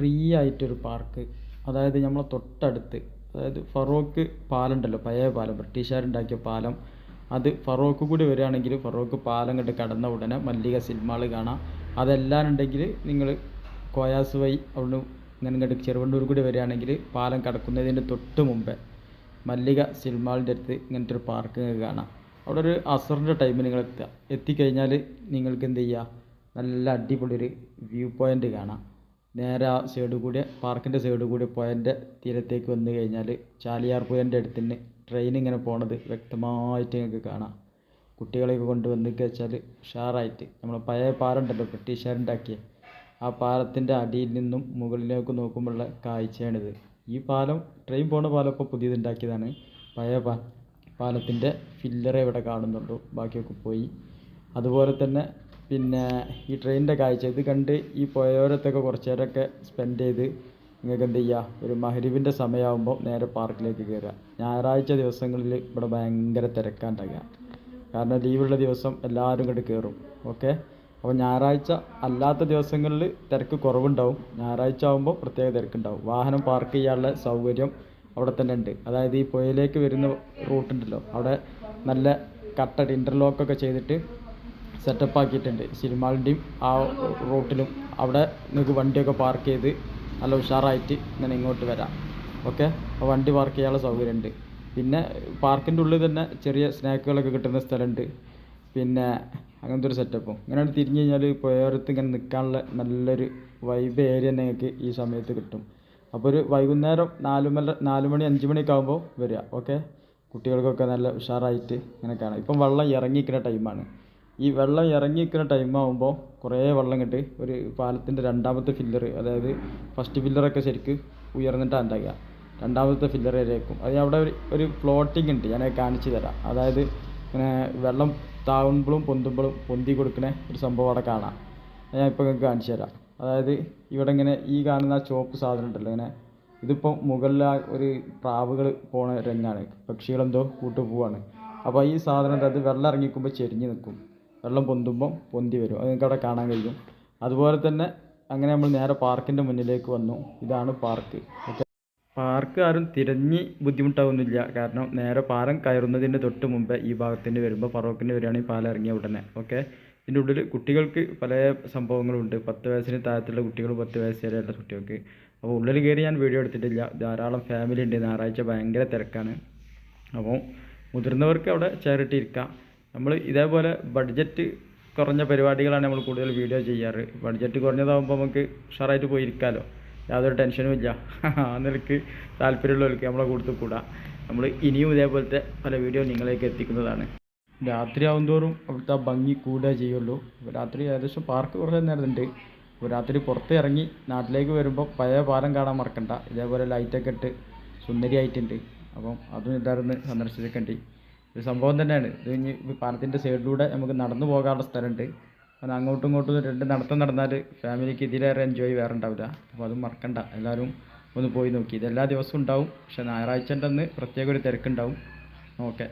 Free ആയിട്ടൊരു park. അതായത് നമ്മളെ തൊട്ടടുത്ത് അതായത് ഫറോക്ക് പാലമുണ്ടല്ലോ പഴയ പാലം ബ്രിട്ടീഷുകാരുണ്ടാക്കിയ പാലം. അത് ഫറോക്ക് കൂടി വരികയാണെങ്കിൽ ഫറോക്ക് പാലം കണ്ട് കടന്ന ഉടനെ മല്ലിക സിനിമകൾ കാണാം. അതെല്ലാം ഉണ്ടെങ്കിൽ നിങ്ങൾ കോയാസ് വഴി അവിടുന്ന് ഇങ്ങനെ ഇങ്ങോട്ട് ചെറുവണ്ടൂർ കൂടി വരികയാണെങ്കിൽ പാലം കടക്കുന്നതിന്റെ തൊട്ട് മുമ്പേ മല്ലിക സിനിമകളുടെ അടുത്ത് ഇങ്ങനത്തെ ഒരു പാർക്ക് കാണാം. അവിടെ ഒരു അസറിന്റെ ടൈമിൽ നിങ്ങൾ എത്തുക. എത്തിക്കഴിഞ്ഞാൽ നിങ്ങൾക്ക് എന്ത് ചെയ്യുക? നല്ല അടിപൊളി ഒരു വ്യൂ പോയിന്റ് കാണാം. നേരെ ആ സൈഡ് കൂടി പാർക്കിന്റെ സൈഡ് കൂടി പുഴന്റെ തീരത്തേക്ക് വന്നു കഴിഞ്ഞാൽ ചാലിയാർ പുഴന്റെ അടുത്ത് നിന്ന് ട്രെയിൻ ഇങ്ങനെ പോണത് വ്യക്തമായിട്ട് നിങ്ങൾക്ക് കാണാം. കുട്ടികളെയൊക്കെ കൊണ്ടുവന്ന് വെച്ചാൽ ഉഷാറായിട്ട്. നമ്മൾ പഴയ പാലം ഉണ്ടല്ലോ ബ്രിട്ടീഷുകാരുണ്ടാക്കിയ. ആ പാലത്തിന്റെ അടിയിൽ നിന്നും മുകളിലേക്ക് നോക്കുമ്പോഴുള്ള കാഴ്ചയാണിത്. ഈ പാലം ട്രെയിൻ പോണ പാലം ഇപ്പോൾ പുതിയത് ഉണ്ടാക്കിയതാണ് പഴയ പാ പാലത്തിന്റെ ഫില്ലറേ ഇവിടെ കാണുന്നുള്ളൂ. ബാക്കിയൊക്കെ പോയി. അതുപോലെ തന്നെ പിന്നെ ഈ ട്രെയിനിന്റെ കാഴ്ച ഇത് കണ്ട് ഈ പുഴയോരത്തൊക്കെ കുറച്ച് നേരമൊക്കെ സ്പെൻഡ് ചെയ്ത് നിങ്ങൾക്ക് എന്ത് ചെയ്യുക ഒരു മഹരിവിന്റെ സമയമാകുമ്പോൾ നേരെ പാർക്കിലേക്ക് കയറുക ഞായറാഴ്ച ദിവസങ്ങളിൽ ഇവിടെ ഭയങ്കര തിരക്കാണ്ടാകുക കാരണം ലീവുള്ള ദിവസം എല്ലാവരും ഇങ്ങോട്ട് കയറും ഓക്കെ അപ്പോൾ ഞായറാഴ്ച അല്ലാത്ത ദിവസങ്ങളിൽ തിരക്ക് കുറവുണ്ടാവും. ഞായറാഴ്ച ആകുമ്പോൾ പ്രത്യേക തിരക്കുണ്ടാവും. വാഹനം പാർക്ക് ചെയ്യാനുള്ള സൗകര്യം അവിടെ തന്നെ ഉണ്ട്. അതായത് ഈ പുഴയിലേക്ക് വരുന്ന റൂട്ടുണ്ടല്ലോ അവിടെ നല്ല കട്ടഡ് ഇന്റർലോക്കൊക്കെ ചെയ്തിട്ട് സെറ്റപ്പ് ആക്കിയിട്ടുണ്ട്. സിനിമാളിന്റെയും ആ റൂട്ടിലും. അവിടെ നിങ്ങൾക്ക് വണ്ടിയൊക്കെ പാർക്ക് ചെയ്ത് നല്ല ഉഷാറായിട്ട് ഇങ്ങനെ ഇങ്ങോട്ട് വരാം. ഓക്കെ അപ്പോൾ വണ്ടി പാർക്ക് ചെയ്യാനുള്ള സൗകര്യമുണ്ട്. പിന്നെ പാർക്കിന്റെ ഉള്ളിൽ തന്നെ ചെറിയ സ്നാക്കുകളൊക്കെ കിട്ടുന്ന സ്ഥലമുണ്ട്. പിന്നെ അങ്ങനത്തെ ഒരു സെറ്റപ്പും ഇങ്ങനെ തിരിഞ്ഞു കഴിഞ്ഞാൽ പുഴയോരത്ത് ഇങ്ങനെ നിൽക്കാനുള്ള നല്ലൊരു വൈബ് ഏരിയ നിങ്ങൾക്ക് ഈ സമയത്ത് കിട്ടും. അപ്പോൾ ഒരു വൈകുന്നേരം നാല് മണി നാല് മണി അഞ്ച് മണിയൊക്കെ ആകുമ്പോൾ വരിക. ഓക്കെ കുട്ടികൾക്കൊക്കെ നല്ല ഉഷാറായിട്ട് ഇങ്ങനെ കാണാം. ഇപ്പം വെള്ളം ഇറങ്ങിക്കുന്ന ടൈമാണ് ഈ വെള്ളം ഇറങ്ങിയിരിക്കുന്ന ടൈം ആകുമ്പോൾ കുറേ വെള്ളം കിട്ടി ഒരു പാലത്തിന്റെ രണ്ടാമത്തെ ഫില്ലർ അതായത് ഫസ്റ്റ് ഫില്ലറൊക്കെ ശരിക്ക് ഉയർന്നിട്ടാണ് ഉണ്ടാകുക രണ്ടാമത്തെ ഫില്ലർ വരെയേക്കും അത് അവിടെ ഒരു ഒരു ഫ്ലോട്ടിംഗ് ഉണ്ട് ഞാൻ കാണിച്ചു തരാം. അതായത് ഇങ്ങനെ വെള്ളം താവുമ്പോഴും പൊന്തുമ്പോഴും പൊന്തി കൊടുക്കുന്ന ഒരു സംഭവം അവിടെ കാണാം. ഞാൻ ഇപ്പോൾ നിങ്ങൾക്ക് കാണിച്ചു തരാം. അതായത് ഇവിടെ ഇങ്ങനെ ഈ കാണുന്ന ആ ചുവപ്പ് സാധനം ഉണ്ടല്ലോ ഇങ്ങനെ. ഇതിപ്പോൾ മുകളിൽ ഒരു പ്രാവുകൾ പോണ രംഗാണ് പക്ഷികളെന്തോ കൂട്ടു പോവാണ് അപ്പോൾ ഈ സാധനം അത് വെള്ളം ഇറങ്ങിക്കുമ്പോൾ ചെരിഞ്ഞ് നിൽക്കും വെള്ളം പൊന്തുമ്പം പൊന്തി വരും. അത് നിങ്ങൾക്ക് അവിടെ കാണാൻ കഴിയും. അതുപോലെ തന്നെ അങ്ങനെ നമ്മൾ നേരെ പാർക്കിന്റെ മുന്നിലേക്ക് വന്നു. ഇതാണ് പാർക്ക്. പാർക്ക് ആരും തിരഞ്ഞ് ബുദ്ധിമുട്ടാവുന്നില്ല. കാരണം നേരെ പാലം കയറുന്നതിന്റെ തൊട്ട് മുമ്പേ ഈ ഭാഗത്തിന് വരുമ്പോൾ ഫറോക്കിന് വരികയാണെങ്കിൽ പാലം ഇറങ്ങിയ ഉടനെ. ഓക്കെ. ഇതിന്റെ ഉള്ളിൽ കുട്ടികൾക്ക് പല സംഭവങ്ങളുണ്ട്. പത്ത് വയസ്സിന് താഴത്തുള്ള കുട്ടികൾ പത്ത് വയസ്സ് വരെയുള്ള കുട്ടികൾക്ക്. അപ്പോൾ ഉള്ളിൽ കയറി ഞാൻ വീഡിയോ എടുത്തിട്ടില്ല. ധാരാളം ഫാമിലി ഉണ്ട്. ഞായറാഴ്ച ഭയങ്കര തിരക്കാണ്. അപ്പോൾ മുതിർന്നവർക്ക് അവിടെ ചേരിട്ടിരിക്കാം നമ്മൾ ഇതേപോലെ ബഡ്ജറ്റ് കുറഞ്ഞ പരിപാടികളാണ് നമ്മൾ കൂടുതൽ വീഡിയോ ചെയ്യാറ്. ബഡ്ജറ്റ് കുറഞ്ഞതാകുമ്പോൾ നമുക്ക് ഉഷാറായിട്ട് പോയിരിക്കാമല്ലോ യാതൊരു ടെൻഷനും ഇല്ല. ആ നിലയ്ക്ക് താല്പര്യമുള്ളവർക്ക് നമ്മളെ കൂടുതൽ കൂടാ. നമ്മൾ ഇനിയും ഇതേപോലത്തെ പല വീഡിയോ നിങ്ങളിലേക്ക് എത്തിക്കുന്നതാണ്. രാത്രി ആവുന്തോറും അവിടുത്തെ ഭംഗി കൂടുക ചെയ്യുള്ളൂ. രാത്രി ഏകദേശം പാർക്ക് കുറച്ച് നേരം ഉണ്ട് രാത്രി പുറത്ത് ഇറങ്ങി നാട്ടിലേക്ക് വരുമ്പോൾ പഴയ പാലം കാണാൻ മറക്കണ്ട. ഇതേപോലെ ലൈറ്റൊക്കെ ഇട്ട് സുന്ദരിയായിട്ടുണ്ട്. അപ്പം അതും എല്ലാവരും സന്ദർശിക്കേണ്ടി ഒരു സംഭവം തന്നെയാണ്. ഇത് കഴിഞ്ഞ് പാലത്തിന്റെ സൈഡിലൂടെ നമുക്ക് നടന്നു പോകാനുള്ള സ്ഥലമുണ്ട്. കാരണം അങ്ങോട്ടും ഇങ്ങോട്ടും രണ്ട് നടത്തം നടന്നാൽ ഫാമിലിക്ക് ഇതിലേറെ എൻജോയ് വേറെ ഉണ്ടാവില്ല അപ്പോൾ അതും മറക്കണ്ട. എല്ലാവരും ഒന്ന് പോയി നോക്കി. ഇതെല്ലാ ദിവസവും ഉണ്ടാവും. പക്ഷേ ഞായറാഴ്ചന്റെ അന്ന് പ്രത്യേക ഒരു തിരക്കുണ്ടാവും. ഓക്കെ.